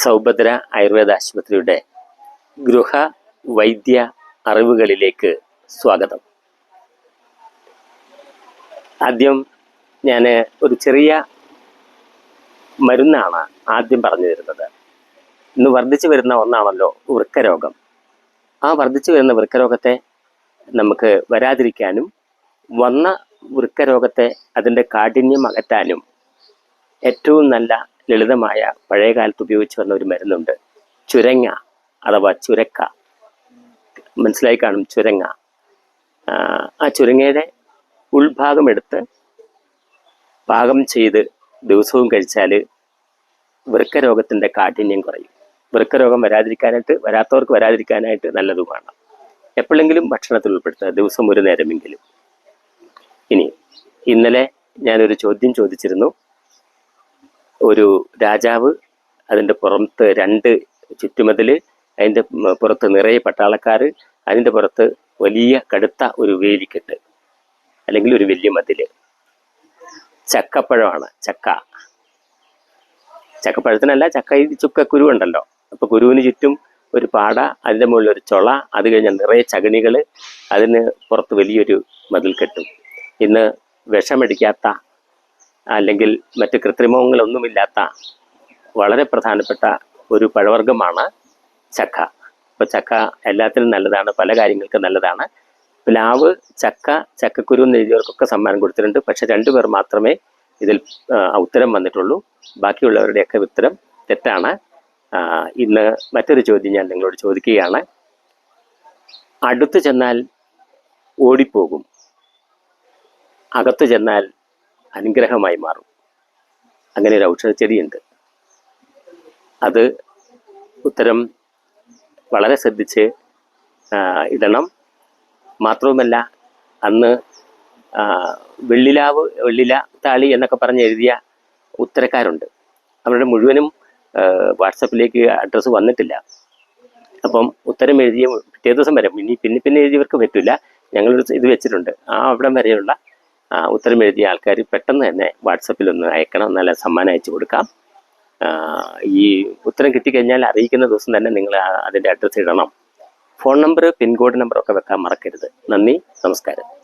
സൗഭദ്ര ആയുർവേദ ആശുപത്രിയുടെ ഗൃഹ വൈദ്യ അറിവുകളിലേക്ക് സ്വാഗതം. ആദ്യം ഞാൻ ഒരു ചെറിയ മരുന്നാണ് ആദ്യം പറഞ്ഞു തരുന്നത്. ഇന്ന് വർദ്ധിച്ചു വരുന്ന ഒന്നാണല്ലോ വൃക്കരോഗം. ആ വർദ്ധിച്ചു വരുന്ന വൃക്കരോഗത്തെ നമുക്ക് വരാതിരിക്കാനും വന്ന വൃക്കരോഗത്തെ അതിന്റെ കാഠിന്യം അകറ്റാനും ഏറ്റവും നല്ല ലളിതമായ പഴയ കാലത്ത് ഉപയോഗിച്ച് വന്ന ഒരു മരുന്നുണ്ട്. ചുരങ്ങ അഥവാ ചുരക്ക. മനസ്സിലായി കാണും ചുരങ്ങ. ആ, ചുരങ്ങയുടെ ഉൾഭാഗം എടുത്ത് പാകം ചെയ്ത് ദിവസവും കഴിച്ചാൽ വൃക്കരോഗത്തിന്റെ കാഠിന്യം കുറയും. വൃക്കരോഗം വരാതിരിക്കാനായിട്ട് വരാത്തവർക്ക് വരാതിരിക്കാനായിട്ട് നല്ലതുമാണ് എപ്പോഴെങ്കിലും ഭക്ഷണത്തിൽ ഉൾപ്പെടുത്തുക ദിവസം ഒരു നേരമെങ്കിലും. ഇനി ഇന്നലെ ഞാനൊരു ചോദ്യം ചോദിച്ചിരുന്നു. ഒരു രാജാവ് അതിന്റെ പുറത്ത് രണ്ട് ചുറ്റുമതിൽ അതിന്റെ പുറത്ത് നിറയെ പട്ടാളക്കാർ അതിന്റെ പുറത്ത് വലിയ കടുത്ത ഒരു വേലിക്കെട്ട് അല്ലെങ്കിൽ ഒരു വലിയ മതിൽ ചക്കപ്പഴമാണ് ചക്ക. ചക്കപ്പഴത്തിനല്ല ചക്ക ഈ ചുക്ക കുരു ഉണ്ടല്ലോ. അപ്പൊ കുരുവിന് ചുറ്റും ഒരു പാട അതിന്റെ മുകളിൽ ഒരു ചൊള അത് കഴിഞ്ഞാൽ നിറയെ ചകണികൾ അതിന് പുറത്ത് വലിയൊരു മതിൽ കെട്ടും ഇന്ന് വിഷമടിക്കാത്ത അല്ലെങ്കിൽ മറ്റ് കൃത്രിമങ്ങളൊന്നുമില്ലാത്ത വളരെ പ്രധാനപ്പെട്ട ഒരു പഴവർഗമാണ് ചക്ക. അപ്പോൾ ചക്ക എല്ലാത്തിനും നല്ലതാണ് പല കാര്യങ്ങൾക്കും നല്ലതാണ്. പ്ലാവ് ചക്ക ചക്കക്കുരു എന്ന് എഴുതിയവർക്കൊക്കെ സമ്മാനം കൊടുത്തിട്ടുണ്ട്. പക്ഷെ രണ്ടുപേർ മാത്രമേ ഇതിൽ ഉത്തരം വന്നിട്ടുള്ളൂ. ബാക്കിയുള്ളവരുടെയൊക്കെ ഉത്തരം തെറ്റാണ്. ഇന്ന് മറ്റൊരു ചോദ്യം ഞാൻ നിങ്ങളോട് ചോദിക്കുകയാണ്. അടുത്ത് ചെന്നാൽ ഓടിപ്പോകും. അകത്തു ചെന്നാൽ അനുഗ്രഹമായി മാറും. അങ്ങനെ ഒരു ഔഷധ ചെടിയുണ്ട്. അത് ഉത്തരം വളരെ ശ്രദ്ധിച്ച് ഇടണം. മാത്രവുമല്ല അന്ന് വെള്ളിലാവ് വെള്ളില താളി എന്നൊക്കെ പറഞ്ഞ് എഴുതിയ ഉത്തരക്കാരുണ്ട്. അവരുടെ മുഴുവനും വാട്സപ്പിലേക്ക് അഡ്രസ്സ് വന്നിട്ടില്ല. അപ്പം ഉത്തരം എഴുതിയ പിറ്റേ ദിവസം വരെ ഇനി പിന്നെ പിന്നെ എഴുതിയവർക്ക് പറ്റില്ല ഞങ്ങളൊരു ഇത് വെച്ചിട്ടുണ്ട്. ആ അവിടം വരെയുള്ള ഉത്തരം എഴുതിയ ആൾക്കാർ പെട്ടെന്ന് തന്നെ വാട്സപ്പിൽ ഒന്ന് അയക്കണം. നല്ല സമ്മാനം അയച്ചു കൊടുക്കാം. ഈ ഉത്തരം കിട്ടിക്കഴിഞ്ഞാൽ അറിയിക്കുന്ന ദിവസം തന്നെ നിങ്ങൾ അതിന്റെ അഡ്രസ്സ് ഇടണം. ഫോൺ നമ്പർ പിൻകോഡ് നമ്പറൊക്കെ വെക്കാൻ മറക്കരുത്. നന്ദി നമസ്കാരം.